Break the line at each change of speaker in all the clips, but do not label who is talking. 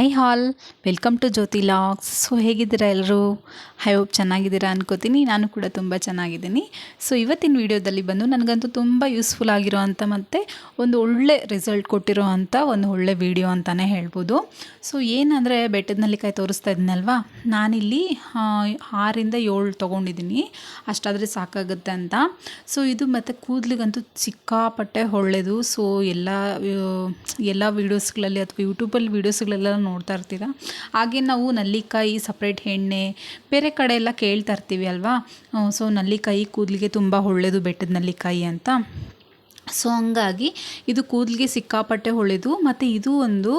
Hi all welcome to Jyoti logs so ಹೇಗಿದ್ದೀರಾ ಎಲ್ಲರೂ I hope ಚೆನ್ನಾಗಿದ್ದೀರಾ ಅನ್ಕೋತೀನಿ. ನಾನು ಕೂಡ ತುಂಬ ಚೆನ್ನಾಗಿದ್ದೀನಿ. ಸೊ ಇವತ್ತಿನ ವಿಡಿಯೋದಲ್ಲಿ ಬಂದು ನನಗಂತೂ ತುಂಬ ಯೂಸ್ಫುಲ್ ಆಗಿರೋ ಅಂಥ ಮತ್ತು ಒಂದು ಒಳ್ಳೆ ರಿಸಲ್ಟ್ ಕೊಟ್ಟಿರೋ ಅಂಥ ಒಂದು ಒಳ್ಳೆ ವಿಡಿಯೋ ಅಂತಲೇ ಹೇಳ್ಬೋದು. ಸೊ ಏನಂದರೆ ಬೆಟ್ಟದ ನಲ್ಲಿಕಾಯಿ ತೋರಿಸ್ತಾ ಇದ್ದೀನಲ್ವಾ ನಾನಿಲ್ಲಿ ಆರಿಂದ ಏಳು ತೊಗೊಂಡಿದ್ದೀನಿ. ಅಷ್ಟಾದರೆ ಸಾಕಾಗುತ್ತೆ ಅಂತ. ಸೊ ಇದು ಮತ್ತು ಕೂದಲಿಗಂತೂ ಸಿಕ್ಕಾಪಟ್ಟೆ ಒಳ್ಳೆಯದು ಸೊ ಎಲ್ಲ ಎಲ್ಲ ವೀಡಿಯೋಸ್ಗಳಲ್ಲಿ ಅಥವಾ ಯೂಟ್ಯೂಬಲ್ಲಿ ವೀಡಿಯೋಸ್ಗಳೆಲ್ಲ ನೋಡ್ತಾ ಇರ್ತೀರ? ಹಾಗೆ ನಾವು ನಲ್ಲಿಕಾಯಿ ಸಪ್ರೇಟ್ ಎಣ್ಣೆ, ಬೇರೆ ಕಡೆ ಎಲ್ಲ ಕೇಳ್ತಾ ಇರ್ತೀವಿ ಅಲ್ವಾ? ಸೊ ನಲ್ಲಿಕಾಯಿ ಕೂದಲಿಗೆ ತುಂಬ ಒಳ್ಳೆಯದು ಬೆಟ್ಟದ ನಲ್ಲಿಕಾಯಿ ಅಂತ. ಸೊ ಹಂಗಾಗಿ ಇದು ಕೂದಲಿಗೆ ಸಿಕ್ಕಾಪಟ್ಟೆ ಒಳ್ಳೆಯದು ಮತ್ತು ಇದು ಒಂದು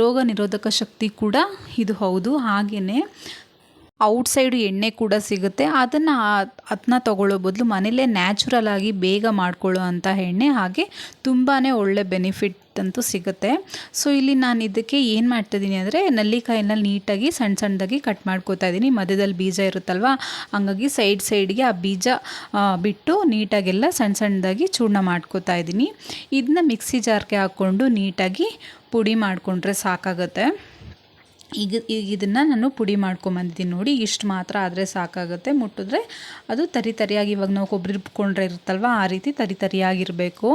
ರೋಗ ನಿರೋಧಕ ಶಕ್ತಿ ಕೂಡ ಇದು ಹೌದು ಹಾಗೆಯೇ ಔಟ್ಸೈಡು ಎಣ್ಣೆ ಕೂಡ ಸಿಗುತ್ತೆ. ಅದನ್ನು ಅದನ್ನ ತಗೊಳ್ಳೋ ಬದಲು ಮನೇಲೇ ನ್ಯಾಚುರಲ್ ಆಗಿ ಬೇಗ ಮಾಡ್ಕೊಳ್ಳೋ ಅಂಥ ಎಣ್ಣೆ ಹಾಗೆ ತುಂಬಾ ಒಳ್ಳೆ ಬೆನಿಫಿಟ್ ಅಂತೂ ಸಿಗುತ್ತೆ. ಸೊ ಇಲ್ಲಿ ನಾನು ಇದಕ್ಕೆ ಏನು ಮಾಡ್ತಿದ್ದೀನಿ ಅಂದರೆ ನಲ್ಲಿಕಾಯಿನ ನೀಟಾಗಿ ಸಣ್ಣ ಸಣ್ಣದಾಗಿ ಕಟ್ ಮಾಡ್ಕೋತಾ ಇದ್ದೀನಿ ಮಧ್ಯದಲ್ಲಿ ಬೀಜ ಇರುತ್ತಲ್ವ, ಹಂಗಾಗಿ ಸೈಡ್ ಸೈಡ್ಗೆ ಆ ಬೀಜ ಬಿಟ್ಟು ನೀಟಾಗೆಲ್ಲ ಸಣ್ಣ ಸಣ್ಣದಾಗಿ ಚೂರ್ಣ ಮಾಡ್ಕೋತಾ ಇದ್ದೀನಿ ಇದನ್ನ ಮಿಕ್ಸಿ ಜಾರ್ಗೆ ಹಾಕ್ಕೊಂಡು ನೀಟಾಗಿ ಪುಡಿ ಮಾಡಿಕೊಂಡ್ರೆ ಸಾಕಾಗುತ್ತೆ. ಈಗ ಈಗ ಇದನ್ನು ನಾನು ಪುಡಿ ಮಾಡ್ಕೊಂಬಂದಿದ್ದೀನಿ ನೋಡಿ, ಇಷ್ಟು ಮಾತ್ರ ಆದರೆ ಸಾಕಾಗುತ್ತೆ. ಮುಟ್ಟಿದ್ರೆ ಅದು ತರಿ ತರಿಯಾಗಿ, ಇವಾಗ ನಾವು ಕೊಬ್ಬರಿ ರುಬ್ಕೊಂಡ್ರೆ ಇರುತ್ತಲ್ವ, ಆ ರೀತಿ ತರಿ ತರಿಯಾಗಿರಬೇಕು.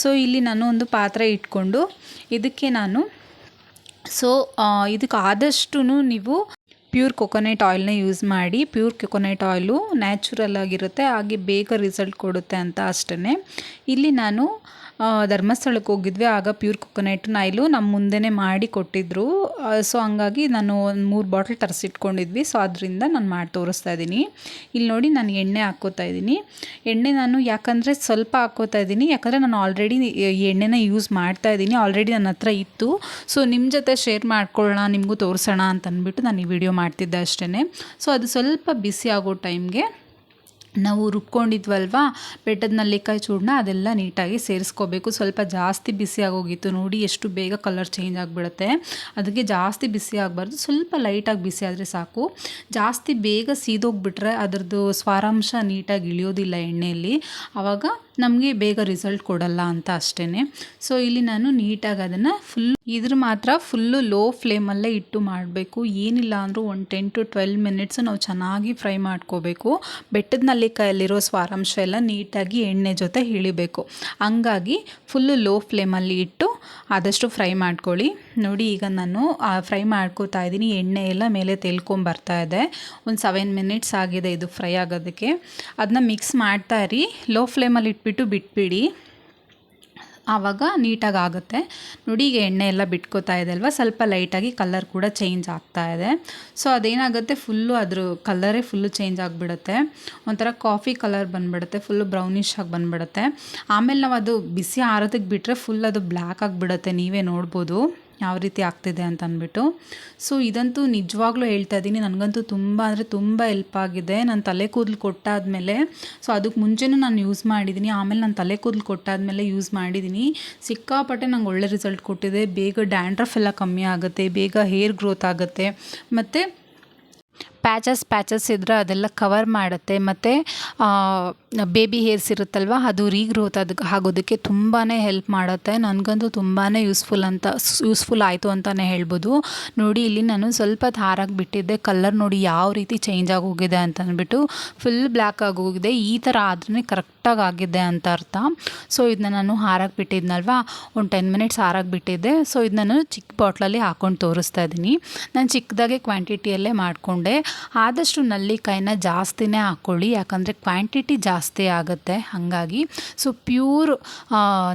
ಸೊ ಇಲ್ಲಿ ನಾನು ಒಂದು ಪಾತ್ರೆ ಇಟ್ಕೊಂಡು ಇದಕ್ಕೆ ನಾನು ಸೊ ಇದಕ್ಕೆ ಆದಷ್ಟು ನೀವು ಪ್ಯೂರ್ ಕೊಕೊನೆಟ್ ಆಯಿಲ್ನ ಯೂಸ್ ಮಾಡಿ, ಪ್ಯೂರ್ ಕೊಕೊನೆಟ್ ಆಯಿಲು ನ್ಯಾಚುರಲ್ ಆಗಿರುತ್ತೆ, ಹಾಗೆ ಬೇಗ ರಿಸಲ್ಟ್ ಕೊಡುತ್ತೆ ಅಂತ ಅಷ್ಟೇ ಇಲ್ಲಿ ನಾನು ಧರ್ಮಸ್ಥಳಕ್ಕೆ ಹೋಗಿದ್ವಿ, ಆಗ ಪ್ಯೂರ್ ಕೊಕೊನೆಟ್ ಆಯಿಲು ನಮ್ಮ ಮುಂದೆನೇ ಮಾಡಿ ಕೊಟ್ಟಿದ್ದರು ಸೊ ಹಂಗಾಗಿ ನಾನು ಒಂದು ಮೂರು ಬಾಟಲ್ ತರಿಸಿಟ್ಕೊಂಡಿದ್ವಿ. ಸೊ ಅದರಿಂದ ನಾನು ಮಾಡಿ ತೋರಿಸ್ತಾ ಇದ್ದೀನಿ. ಇಲ್ಲಿ ನೋಡಿ ನಾನು ಎಣ್ಣೆ ಹಾಕೋತಾ ಇದ್ದೀನಿ. ಎಣ್ಣೆ ನಾನು ಯಾಕಂದರೆ ಸ್ವಲ್ಪ ಹಾಕೋತಾ ಇದ್ದೀನಿ. ಯಾಕಂದರೆ ನಾನು ಆಲ್ರೆಡಿ ಎಣ್ಣೆನ ಯೂಸ್ ಮಾಡ್ತಾ ಇದ್ದೀನಿ. ಆಲ್ರೆಡಿ ನನ್ನ ಹತ್ರ ಇತ್ತು. ಸೊ ನಿಮ್ಮ ಜೊತೆ ಶೇರ್ ಮಾಡ್ಕೊಳ್ಳೋಣ, ನಿಮಗೂ ತೋರಿಸೋಣ ಅಂತ ಅಂದ್ಬಿಟ್ಟು ನಾನು ಈ ವಿಡಿಯೋ ಮಾಡ್ತಿದ್ದೆ ಅಷ್ಟೇ ಸೊ ಅದು ಸ್ವಲ್ಪ ಬಿಸಿ ಆಗೋ ಟೈಮ್ಗೆ ನಾವು ರುಬ್ಕೊಂಡಿದ್ವಲ್ವಾ? ಬೆಟ್ಟದ ನಲ್ಲಿಕಾಯಿ ಚೂರ್ಣ ಅದೆಲ್ಲ ನೀಟಾಗಿ ಸೇರಿಸ್ಕೋಬೇಕು. ಸ್ವಲ್ಪ ಜಾಸ್ತಿ ಬಿಸಿ ಆಗೋಗಿತ್ತು. ನೋಡಿ ಎಷ್ಟು ಬೇಗ ಕಲರ್ ಚೇಂಜ್ ಆಗಿಬಿಡುತ್ತೆ. ಅದಕ್ಕೆ ಜಾಸ್ತಿ ಬಿಸಿ ಆಗಬಾರ್ದು. ಸ್ವಲ್ಪ ಲೈಟಾಗಿ ಬಿಸಿ ಆದರೆ ಸಾಕು. ಜಾಸ್ತಿ ಬೇಗ ಸೀದೋಗ್ಬಿಟ್ರೆ ಅದರದ್ದು ಸ್ವಾರಾಂಶ ನೀಟಾಗಿ ಇಳಿಯೋದಿಲ್ಲ ಎಣ್ಣೆಯಲ್ಲಿ. ಆವಾಗ ನಮಗೆ ಬೇಗ ರಿಸಲ್ಟ್ ಕೊಡಲ್ಲ ಅಂತ ಅಷ್ಟೇ ಸೊ, ಇಲ್ಲಿ ನಾನು ನೀಟಾಗಿ ಅದನ್ನು ಫುಲ್ ಇದ್ರ ಮಾತ್ರ ಫುಲ್ಲು ಲೋ ಫ್ಲೇಮಲ್ಲೇ ಇಟ್ಟು ಮಾಡಬೇಕು. ಏನಿಲ್ಲ ಅಂದರೂ ಒಂದು ಟೆನ್ ಟು ಟ್ವೆಲ್ ಮಿನಿಟ್ಸ್ ನಾವು ಚೆನ್ನಾಗಿ ಫ್ರೈ ಮಾಡ್ಕೋಬೇಕು. ಬೆಟ್ಟದ ನಲ್ಲಿಕಾಯಲ್ಲಿರೋ ಸ್ವಾರಾಂಶ ಎಲ್ಲ ನೀಟಾಗಿ ಎಣ್ಣೆ ಜೊತೆ ಇಳಿಬೇಕು ಹಂಗಾಗಿ ಫುಲ್ಲು ಲೋ ಫ್ಲೇಮಲ್ಲಿ ಇಟ್ಟು ಆದಷ್ಟು ಫ್ರೈ ಮಾಡ್ಕೊಳ್ಳಿ. ನೋಡಿ ಈಗ ನಾನು ಫ್ರೈ ಮಾಡ್ಕೋತಾ ಇದ್ದೀನಿ. ಎಣ್ಣೆ ಎಲ್ಲ ಮೇಲೆ ತೆಲ್ಕೊಂಬರ್ತಾ ಇದೆ. ಒಂದು ಸೆವೆನ್ ಮಿನಿಟ್ಸ್ ಆಗಿದೆ ಇದು ಫ್ರೈ ಆಗೋದಕ್ಕೆ. ಅದನ್ನ ಮಿಕ್ಸ್ ಮಾಡ್ತಾ ಇರಿ. ಲೋ ಫ್ಲೇಮಲ್ಲಿ ಇಟ್ಬಿಟ್ಟು ಬಿಟ್ಬಿಡಿ. ಆವಾಗ ನೀಟಾಗಿ ಆಗುತ್ತೆ ನೋಡಿ, ಈಗ ಎಣ್ಣೆ ಎಲ್ಲ ಬಿಟ್ಕೋತಾ ಇದೆ ಅಲ್ವಾ? ಸ್ವಲ್ಪ ಲೈಟಾಗಿ ಕಲರ್ ಕೂಡ ಚೇಂಜ್ ಆಗ್ತಾ ಇದೆ. ಸೊ, ಅದೇನಾಗುತ್ತೆ? ಫುಲ್ಲು ಅದ್ರ ಕಲರೇ ಫುಲ್ಲು ಚೇಂಜ್ ಆಗಿಬಿಡುತ್ತೆ. ಒಂಥರ ಕಾಫಿ ಕಲರ್ ಬಂದುಬಿಡುತ್ತೆ, ಫುಲ್ಲು ಬ್ರೌನಿಷ್ ಆಗಿ ಬಂದುಬಿಡುತ್ತೆ. ಆಮೇಲೆ ನಾವು ಅದು ಬಿಸಿ ಆರೋದಕ್ಕೆ ಬಿಟ್ಟರೆ ಫುಲ್ ಅದು ಬ್ಲ್ಯಾಕ್ ಆಗಿಬಿಡುತ್ತೆ, ನೀವೇ ನೋಡ್ಬೋದು. ಯಾವ ರೀತಿ ಆಗ್ತಿದೆ ಅಂತ ಅಂದ್ಬಿಟ್ಟು. ಸೊ ಇದಂತೂ ನಿಜವಾಗ್ಲೂ ಹೇಳ್ತಾ ಇದ್ದೀನಿ. ನನಗಂತೂ ತುಂಬ ಅಂದರೆ ತುಂಬ ಹೆಲ್ಪ್ ಆಗಿದೆ. ನಾನು ತಲೆ ಕೂದಲು ಕೊಟ್ಟಾದಮೇಲೆ ಸೊ ಅದಕ್ಕೆ ಮುಂಚೆನೂ ನಾನು ಯೂಸ್ ಮಾಡಿದ್ದೀನಿ ಆಮೇಲೆ ನಾನು ತಲೆ ಕೂದಲು ಕೊಟ್ಟಾದಮೇಲೆ ಯೂಸ್ ಮಾಡಿದ್ದೀನಿ ಸಿಕ್ಕಾಪಟ್ಟೆ ನಂಗೆ ಒಳ್ಳೆ ರಿಸಲ್ಟ್ ಕೊಟ್ಟಿದೆ. ಬೇಗ ಡ್ಯಾಂಡ್ರಫ್ ಎಲ್ಲ ಕಮ್ಮಿ ಆಗುತ್ತೆ. ಬೇಗ ಹೇರ್ ಗ್ರೋತ್ ಆಗುತ್ತೆ. ಮತ್ತು ಪ್ಯಾಚಸ್ ಪ್ಯಾಚಸ್ ಇದ್ದರೆ ಅದೆಲ್ಲ ಕವರ್ ಮಾಡುತ್ತೆ. ಮತ್ತು ಬೇಬಿ ಹೇರ್ಸ್ ಇರುತ್ತಲ್ವ, ಅದು ರೀಗ್ರೋತ್ ಅದಕ್ಕೆ ಆಗೋದಕ್ಕೆ ತುಂಬಾ ಹೆಲ್ಪ್ ಮಾಡುತ್ತೆ. ನನಗಂತೂ ತುಂಬಾ ಯೂಸ್ಫುಲ್ ಅಂತ ಯೂಸ್ಫುಲ್ ಆಯಿತು ಅಂತಲೇ ಹೇಳ್ಬೋದು. ನೋಡಿ, ಇಲ್ಲಿ ನಾನು ಸ್ವಲ್ಪ ಹಾರಾಗಿ ಬಿಟ್ಟಿದ್ದೆ. ಕಲರ್ ನೋಡಿ ಯಾವ ರೀತಿ ಚೇಂಜ್ ಆಗೋಗಿದೆ ಅಂತ ಅಂದ್ಬಿಟ್ಟು ಫುಲ್ ಬ್ಲ್ಯಾಕ್ ಆಗೋಗಿದೆ ಈ ಥರ ಆದ್ರೇ ಕರೆಕ್ಟಾಗಿ ಆಗಿದೆ ಅಂತ ಅರ್ಥ. ಸೊ ಇದನ್ನ ನಾನು ಹಾರಾಗಿ ಬಿಟ್ಟಿದ್ನಲ್ವ? ಒಂದು ಟೆನ್ ಮಿನಿಟ್ಸ್ ಹಾರಾಗಿ ಬಿಟ್ಟಿದ್ದೆ. ಸೊ ಇದನ್ನ ನಾನು ಚಿಕ್ಕ ಬಾಟ್ಲಲ್ಲಿ ಹಾಕ್ಕೊಂಡು ತೋರಿಸ್ತಾ ಇದ್ದೀನಿ. ನಾನು ಚಿಕ್ಕದಾಗೆ ಕ್ವಾಂಟಿಟಿಯಲ್ಲೇ ಮಾಡಿಕೊಂಡೆ. ಆದಷ್ಟು ನಲ್ಲಿಕಾಯಿನ ಜಾಸ್ತಿನೇ ಹಾಕ್ಕೊಳ್ಳಿ, ಯಾಕಂದರೆ ಕ್ವಾಂಟಿಟಿ ಜಾಸ್ತಿ ಆಗುತ್ತೆ. ಹಾಗಾಗಿ ಸೊ ಪ್ಯೂರ್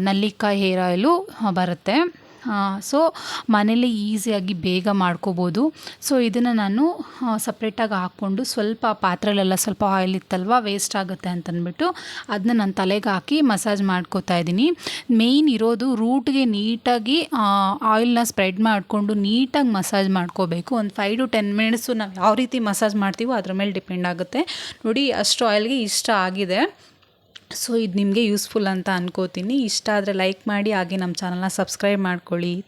ನಲ್ಲಿಕಾಯಿ ಹೇರ್ ಆಯಿಲು ಬರುತ್ತೆ. ಸೊ ಮನೇಲಿ ಈಸಿಯಾಗಿ ಬೇಗ ಮಾಡ್ಕೋಬೋದು. ಸೊ ಇದನ್ನು ನಾನು ಸಪ್ರೇಟಾಗಿ ಹಾಕ್ಕೊಂಡು ಸ್ವಲ್ಪ ಪಾತ್ರೆಲೆಲ್ಲ ಸ್ವಲ್ಪ ಆಯಿಲ್ ಇತ್ತಲ್ವ ವೇಸ್ಟ್ ಆಗುತ್ತೆ ಅಂತಂದ್ಬಿಟ್ಟು ಅದನ್ನ ನಾನು ತಲೆಗೆ ಹಾಕಿ ಮಸಾಜ್ ಮಾಡ್ಕೋತಾ ಇದ್ದೀನಿ. ಮೇಯ್ನ್ ಇರೋದು ರೂಟ್ಗೆ ನೀಟಾಗಿ ಆಯಿಲ್ನ ಸ್ಪ್ರೆಡ್ ಮಾಡಿಕೊಂಡು ನೀಟಾಗಿ ಮಸಾಜ್ ಮಾಡ್ಕೋಬೇಕು. ಒಂದು ಫೈವ್ ಟು ಟೆನ್ ಮಿನಿಟ್ಸು ನಾವು ಯಾವ ರೀತಿ ಮಸಾಜ್ ಮಾಡ್ತೀವೋ ಅದ್ರ ಮೇಲೆ ಡಿಪೆಂಡ್ ಆಗುತ್ತೆ. ನೋಡಿ, ಅಷ್ಟು ಆಯಿಲ್ಗೆ ಇಷ್ಟ ಆಗಿದೆ. ಸೊ ಇದು ನಿಮಗೆ ಯೂಸ್ಫುಲ್ ಅಂತ ಅನ್ಕೋತೀನಿ. ಇಷ್ಟ ಆದರೆ ಲೈಕ್ ಮಾಡಿ, ಹಾಗೆ ನಮ್ಮ ಚಾನಲ್ನ ಸಬ್ಸ್ಕ್ರೈಬ್ ಮಾಡ್ಕೊಳ್ಳಿ.